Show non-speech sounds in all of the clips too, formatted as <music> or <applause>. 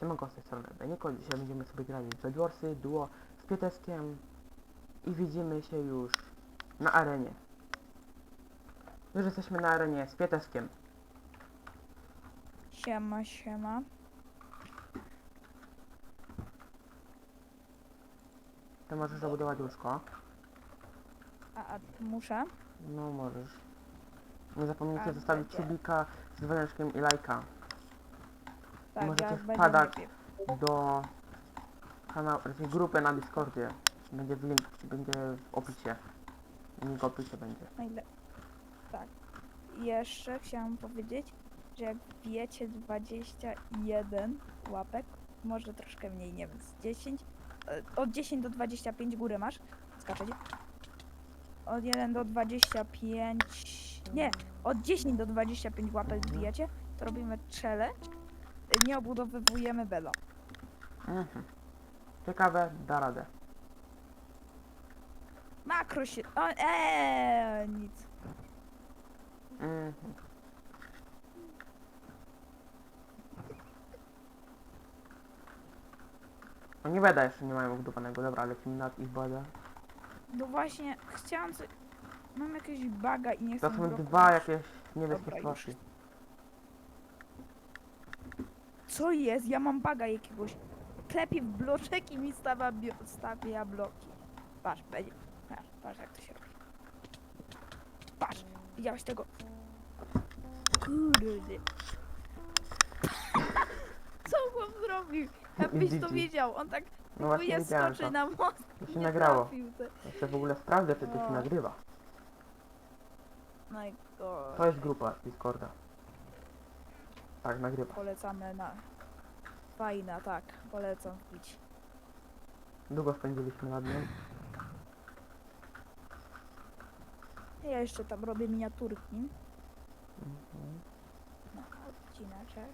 Siemanko z tej strony Beniko, dzisiaj będziemy sobie grali w Bedwarsy, duo z Pieteskiem i widzimy się już na arenie. Już jesteśmy na arenie z Pieteskiem. Siema, siema. Ty możesz zabudować łóżko. A, a muszę? No możesz. Nie zapomnijcie A, zostawić będzie. subika z dzwoneczkiem i lajka Tak, Możecie ja będę wpadać. do kanału, raczej grupy na Discordzie. Będzie w link, będzie w opisie. Link w opisie będzie. Najle... Tak. I Jeszcze chciałam powiedzieć, że jak wiecie 21 łapek, może troszkę mniej, nie wiem, z 10, e, od 10 do 25 góry masz, skaczecie. Od 1 do 25, nie, od 10 do 25 łapek wbijecie, to robimy challenge, nie obudowywujemy belo. Mhm. Ciekawe, da radę. Makro się, o, eee, nic. Mhm. Oni beda jeszcze nie mają wbudowanego, dobra, lecimy nad ich beda. No właśnie, chciałam coś... Mam jakiegoś baga i nie chcę To są blokować. dwa jakieś Dobra, już. Co jest? Ja mam baga jakiegoś. Klepie w bloczek i mi stawia, stawia bloki. Patrz, będzie. Patrz, patrz jak to się robi. Patrz, widziałeś tego? Kurde. <laughs> Co on zrobił? Jakbyś to wiedział, on tak No właśnie próbuje widziałem skoczyć to. na most To się nie nagrało. trafił. Jeszcze w ogóle sprawdzę, czy to się O. nagrywa. No i go To jest grupa Discorda. Tak, nagrywa. polecamy na... Fajna, tak, polecam wbić. Długo spędziliśmy nad nim. Ja jeszcze tam robię miniaturki Mhm. na odcineczek.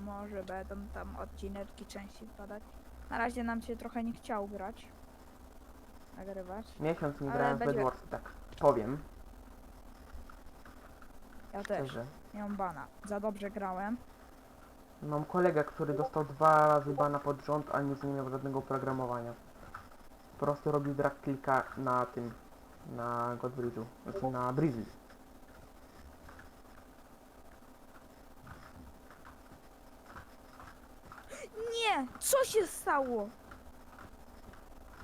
Może będą tam odcineczki częściej wpadać. Na razie nam się trochę nie chciał grać. Nagrywać. Miesiąc nie Ale grałem w będzie- Bedwarsy, tak powiem. Ja też. Szczerze. Miałem bana. Za dobrze grałem. Mam kolegę, który dostał dwa razy bana pod rząd, a nic nie miał żadnego oprogramowania. Po prostu robił drag klika na tym, na Godbridge'u, znaczy na Breezy. Nie! Co się stało?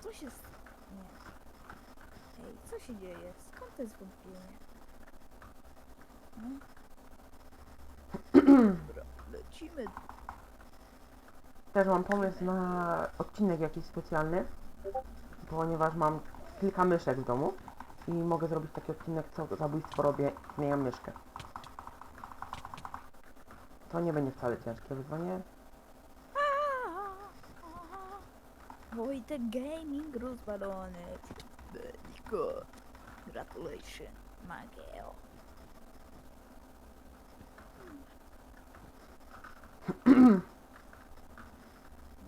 Co się stało? Nie. Ej, co się dzieje? Skąd to jest wątpienie? No. Dobra, lecimy. Też mam pomysł na odcinek jakiś specjalny, ponieważ mam kilka myszek w domu i mogę zrobić taki odcinek, co zabójstwo robię, zmieniam myszkę. To nie będzie wcale ciężkie wyzwanie. Wojtek Gaming rozwalony. Tylko. Gratulation, Mageo.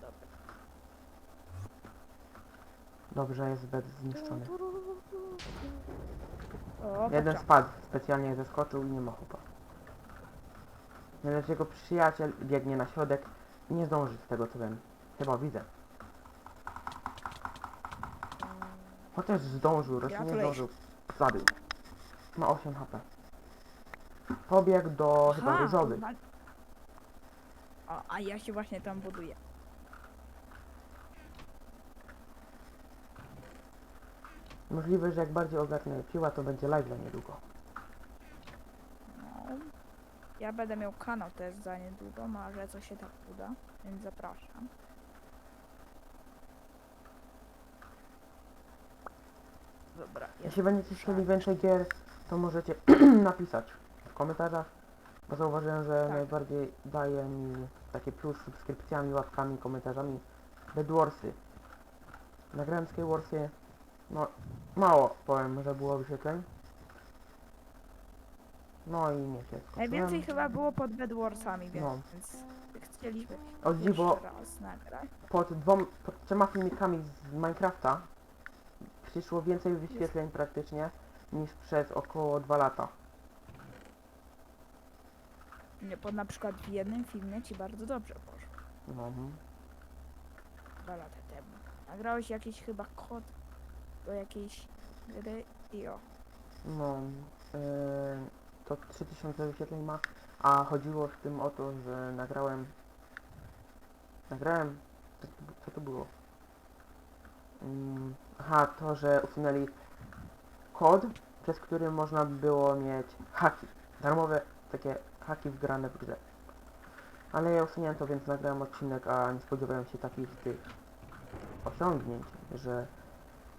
Dobra. Dobrze, jest bed zniszczony. O, Jeden spadł, specjalnie zeskoczył i nie ma chłopa. Lecz jego przyjaciel biegnie na środek i nie zdąży z tego co wiem. Chyba widzę. Chociaż zdążył, raczej nie zdążył. Zabił. Ma 8 HP. Pobiegł do chyba Aha, różowy. O, a ja się właśnie tam buduję. Możliwe, że jak bardziej ogarnę piła, to będzie live za niedługo. No. Ja będę miał kanał też za niedługo, może co się tak uda, więc zapraszam. Dobra. Jeśli będziecie chcieli więcej gier, to możecie <clears throat> napisać w komentarzach, bo zauważyłem, że Tak. najbardziej daje mi takie plus subskrypcjami, łapkami, komentarzami Bedwarsy. Nagrałem Skywarsy, no mało powiem, że było wyświetleń. No i nie się Najwięcej skończyłem. chyba było pod Bedwarsami, więc, No. więc chcieliśmy O dziwo, jeszcze raz nagrać. pod, dwom, pod trzema filmikami z Minecrafta przyszło więcej wyświetleń praktycznie niż przez około 2 lata. Nie, bo na przykład w jednym filmie ci bardzo dobrze poszło. No. Dwa lata temu. Nagrałeś jakiś chyba kod do jakiejś gry i o. no yy, to 3000 wyświetleń ma, a chodziło w tym o to, że nagrałem, nagrałem, co, to- co to było? Mm, aha, to, że usunęli kod, przez który można było mieć haki, darmowe takie haki wgrane w grze. Ale ja usunięłem to, więc nagrałem odcinek, a nie spodziewałem się takich tych osiągnięć, że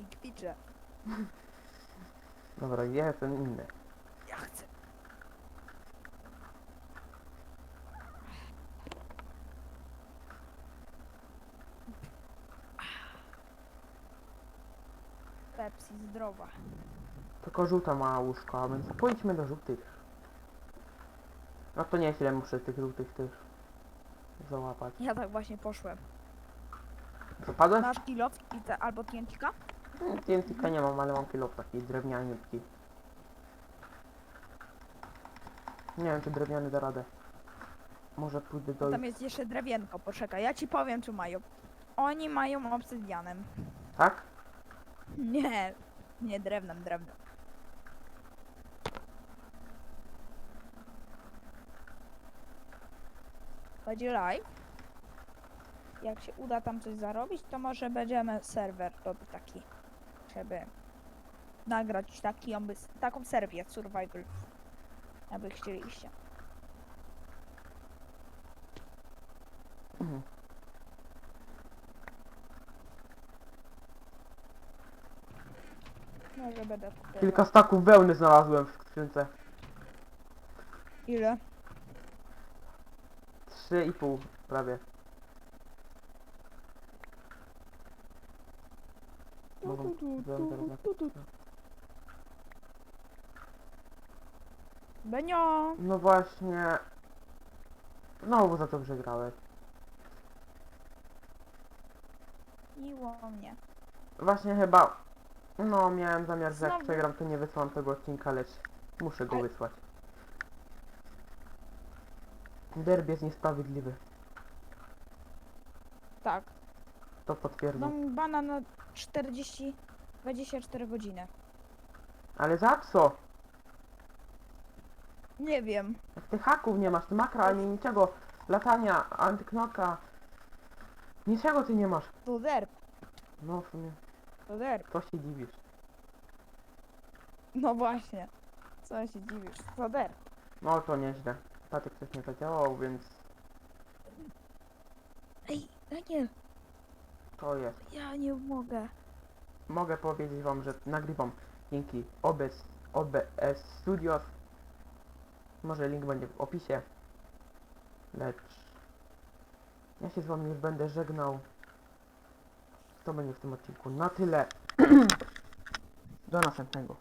I kwiczę. Dobra, ja jestem inny. Ja chcę. Pepsi zdrowa. Tylko żółta ma łóżko, a więc pójdźmy do żółtych. No to nieźle muszę tych żółtych też załapać. Ja tak właśnie poszłem. Zapadłeś? Masz kilof i te, albo TNT-ka? TNT nie mam, ale mam kilop taki drewniany taki. Nie wiem czy drewniany da radę. Może pójdę do... Tam jest jeszcze drewienko, poczekaj, ja ci powiem czy mają. Oni mają obsydianem. Tak? Nie, nie drewnem, drewnem. Będzie live. Jak się uda tam coś zarobić, to może będziemy serwer robić taki, żeby nagrać taki, taką serię survival, jakby chcieliście. Mhm. Może będę kupował. Kilka staków wełny znalazłem w skrzynce. Ile? Trzy i pół prawie. Benio! No właśnie... Znowu za to przegrałeś. Miło mnie. Właśnie chyba... No, miałem zamiar, że jak Znowu? przegram, to nie wysłam tego odcinka, lecz muszę go Ale- wysłać. Derby jest niesprawiedliwy. Tak. To potwierdzam. Mam bana na 40, 24 godziny. Ale za co? Nie wiem. Jak ty haków nie masz, ty makra, ani niczego. Latania, antyknoka. Niczego ty nie masz. To derp, No w sumie, to derp. to się dziwisz. No właśnie. Co się dziwisz? To derp. No to nieźle. Patek coś nie zadziałał, więc Ej, Daniel, to jest. ja nie mogę. Mogę powiedzieć wam, że nagrywam dzięki OBS, OBS Studios. Może link będzie w opisie. Lecz ja się z wami już będę żegnał. To będzie w tym odcinku na tyle. <clears throat> Do następnego.